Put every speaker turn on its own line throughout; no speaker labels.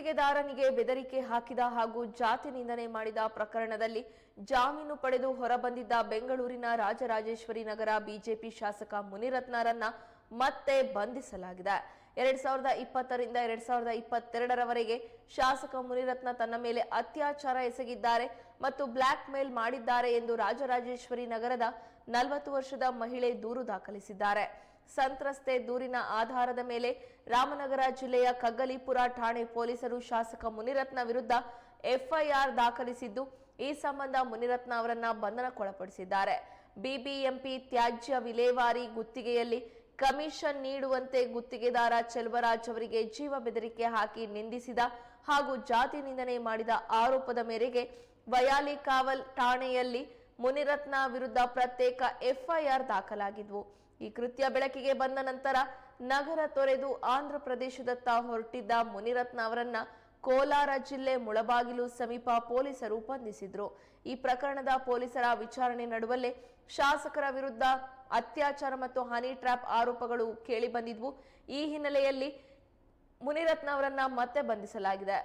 ಗುತ್ತಿಗೆದಾರನಿಗೆ ಬೆದರಿಕೆ ಹಾಕಿದ ಹಾಗೂ ಜಾತಿ ನಿಂದನೆ ಮಾಡಿದ ಪ್ರಕರಣದಲ್ಲಿ ಜಾಮೀನು ಪಡೆದು ಹೊರಬಂದಿದ್ದ ಬೆಂಗಳೂರಿನ ರಾಜರಾಜೇಶ್ವರಿ ನಗರ ಬಿಜೆಪಿ ಶಾಸಕ ಮುನಿರತ್ನರನ್ನ ಮತ್ತೆ ಬಂಧಿಸಲಾಗಿದೆ. ಎರಡ್ ಸಾವಿರದ ಇಪ್ಪತ್ತರಿಂದ ಎರಡ್ ಸಾವಿರದ ಇಪ್ಪತ್ತೆರಡರವರೆಗೆ ಶಾಸಕ ಮುನಿರತ್ನ ತನ್ನ ಮೇಲೆ ಅತ್ಯಾಚಾರ ಎಸಗಿದ್ದಾರೆ ಮತ್ತು ಬ್ಲಾಕ್ ಮೇಲ್ ಮಾಡಿದ್ದಾರೆ ಎಂದು ರಾಜರಾಜೇಶ್ವರಿ ನಗರದ ನಲವತ್ತು ವರ್ಷದ ಮಹಿಳೆ ದೂರು ದಾಖಲಿಸಿದ್ದಾರೆ. ಸಂತ್ರಸ್ತೆ ದೂರಿನ ಆಧಾರದ ಮೇಲೆ ರಾಮನಗರ ಜಿಲ್ಲೆಯ ಕಗ್ಗಲೀಪುರ ಠಾಣೆ ಪೊಲೀಸರು ಶಾಸಕ ಮುನಿರತ್ನ ವಿರುದ್ಧ ಎಫ್ಐಆರ್ ದಾಖಲಿಸಿದ್ದು, ಈ ಸಂಬಂಧ ಮುನಿರತ್ನ ಅವರನ್ನ ಬಂಧನಕ್ಕೊಳಪಡಿಸಿದ್ದಾರೆ. ಬಿಬಿಎಂಪಿ ತ್ಯಾಜ್ಯ ವಿಲೇವಾರಿ ಗುತ್ತಿಗೆಯಲ್ಲಿ ಕಮಿಷನ್ ನೀಡುವಂತೆ ಗುತ್ತಿಗೆದಾರ ಚೆಲುವರಾಜ್ ಅವರಿಗೆ ಜೀವ ಬೆದರಿಕೆ ಹಾಕಿ ನಿಂದಿಸಿದ ಹಾಗೂ ಜಾತಿ ನಿಂದನೆ ಮಾಡಿದ ಆರೋಪದ ಮೇರೆಗೆ ವಯಾಲಿ ಕಾವಲ್ ಠಾಣೆಯಲ್ಲಿ ಮುನಿರತ್ನ ವಿರುದ್ಧ ಪ್ರತ್ಯೇಕ ಎಫ್ಐಆರ್ ದಾಖಲಾಗಿದ್ವು. ಈ ಕೃತ್ಯ ಬೆಳಕಿಗೆ ಬಂದ ನಂತರ ನಗರ ತೊರೆದು ಆಂಧ್ರ ಪ್ರದೇಶದತ್ತ ಹೊರಟಿದ್ದ ಮುನಿರತ್ನ ಅವರನ್ನ ಕೋಲಾರ ಜಿಲ್ಲೆ ಮುಳಬಾಗಿಲು ಸಮೀಪ ಪೊಲೀಸರು ಬಂಧಿಸಿದ್ರು. ಈ ಪ್ರಕರಣದ ಪೊಲೀಸರ ವಿಚಾರಣೆ ನಡುವಲ್ಲೇ ಶಾಸಕರ ವಿರುದ್ಧ ಅತ್ಯಾಚಾರ ಮತ್ತು ಹನಿ ಟ್ರ್ಯಾಪ್ ಆರೋಪಗಳು ಕೇಳಿ ಬಂದಿದ್ವು. ಈ ಹಿನ್ನೆಲೆಯಲ್ಲಿ ಮುನಿರತ್ನ ಅವರನ್ನ ಮತ್ತೆ ಬಂಧಿಸಲಾಗಿದೆ.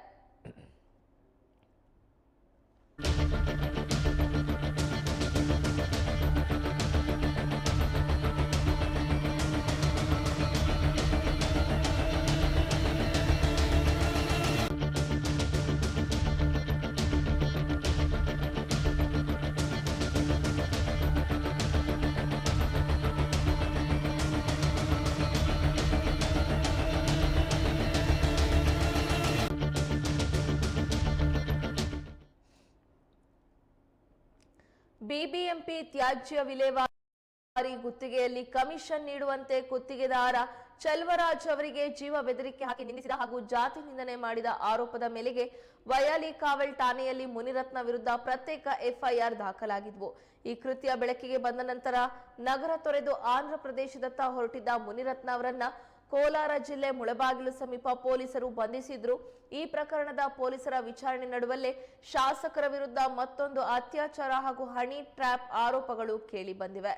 ಬಿಬಿಎಂಪಿ ತ್ಯಾಜ್ಯ ವಿಲೇವಾರಿ ಗುತ್ತಿಗೆಯಲ್ಲಿ ಕಮಿಷನ್ ನೀಡುವಂತೆ ಗುತ್ತಿಗೆದಾರ ಚಲ್ವರಾಜ್ ಅವರಿಗೆ ಜೀವ ಬೆದರಿಕೆ ಹಾಕಿ ನಿಂದಿಸಿದ ಹಾಗೂ ಜಾತಿ ನಿಂದನೆ ಮಾಡಿದ ಆರೋಪದ ಮೇಲೆಗೆ ವಯಾಲಿ ಕಾವಲ್ ಠಾಣೆಯಲ್ಲಿ ಮುನಿರತ್ನ ವಿರುದ್ಧ ಪ್ರತ್ಯೇಕ ಎಫ್ಐಆರ್ ದಾಖಲಾಗಿದ್ವು. ಈ ಕೃತ್ಯ ಬೆಳಕಿಗೆ ಬಂದ ನಂತರ ನಗರ ತೊರೆದು ಆಂಧ್ರ ಪ್ರದೇಶದತ್ತ ಹೊರಟಿದ್ದ ಮುನಿರತ್ನ ಅವರನ್ನ ಕೋಲಾರ ಜಿಲ್ಲೆ ಮುಳಬಾಗಿಲು ಸಮೀಪ ಪೊಲೀಸರು ಬಂಧಿಸಿದ್ರು. ಈ ಪ್ರಕರಣದ ಪೊಲೀಸರ ವಿಚಾರಣೆ ನಡುವಲ್ಲೇ ಶಾಸಕರ ವಿರುದ್ಧ ಮತ್ತೊಂದು ಅತ್ಯಾಚಾರ ಹಾಗೂ ಹಣಿ ಟ್ರ್ಯಾಪ್ ಆರೋಪಗಳು ಕೇಳಿ ಬಂದಿವೆ.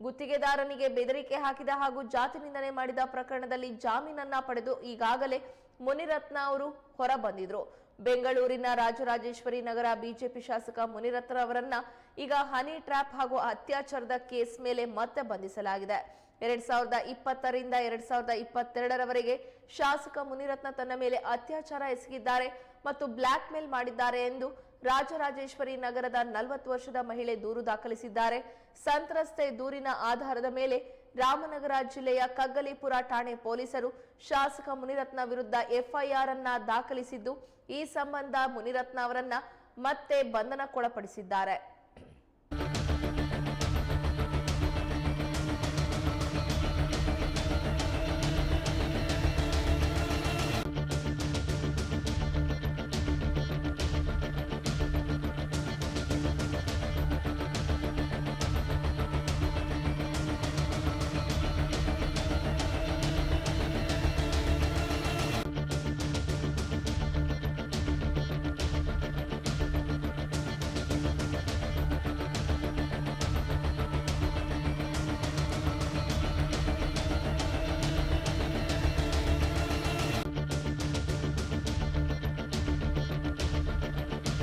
ಗುತ್ತಿಗೆದಾರನಿಗೆ ಬೆದರಿಕೆ ಹಾಕಿದ ಹಾಗೂ ಜಾತಿ ನಿಂದನೆ ಮಾಡಿದ ಪ್ರಕರಣದಲ್ಲಿ ಜಾಮೀನನ್ನ ಪಡೆದು ಈಗಾಗಲೇ ಮುನಿರತ್ನ ಅವರು ಹೊರ ಬಂದಿದ್ರು ಬೆಂಗಳೂರಿನ ರಾಜರಾಜೇಶ್ವರಿ ನಗರ ಬಿಜೆಪಿ ಶಾಸಕ ಮುನಿರತ್ನ ಅವರನ್ನ ಈಗ ಹನಿ ಟ್ರ್ಯಾಪ್ ಹಾಗೂ ಅತ್ಯಾಚಾರದ ಕೇಸ್ ಮೇಲೆ ಮತ್ತೆ ಬಂಧಿಸಲಾಗಿದೆ. ಎರಡ್ ಸಾವಿರದ ಇಪ್ಪತ್ತರಿಂದ ಎರಡ್ ಸಾವಿರದ ಇಪ್ಪತ್ತೆರಡರವರೆಗೆ ಶಾಸಕ ಮುನಿರತ್ನ ತನ್ನ ಮೇಲೆ ಅತ್ಯಾಚಾರ ಎಸಗಿದ್ದಾರೆ ಮತ್ತು ಬ್ಲ್ಯಾಕ್ ಮೇಲ್ ಮಾಡಿದ್ದಾರೆ ಎಂದು ರಾಜರಾಜೇಶ್ವರಿ ನಗರದ ನಲವತ್ತು ವರ್ಷದ ಮಹಿಳೆ ದೂರು ದಾಖಲಿಸಿದ್ದಾರೆ. ಸಂತ್ರಸ್ತೆ ದೂರಿನ ಆಧಾರದ ಮೇಲೆ ರಾಮನಗರ ಜಿಲ್ಲೆಯ ಕಗ್ಗಲಿಪುರ ಠಾಣೆ ಪೊಲೀಸರು ಶಾಸಕ ಮುನಿರತ್ನ ವಿರುದ್ಧ ಎಫ್ಐಆರ್ ಅನ್ನ ದಾಖಲಿಸಿದ್ದು, ಈ ಸಂಬಂಧ ಮುನಿರತ್ನ ಅವರನ್ನ ಮತ್ತೆ ಬಂಧನಕ್ಕೊಳಪಡಿಸಿದ್ದಾರೆ.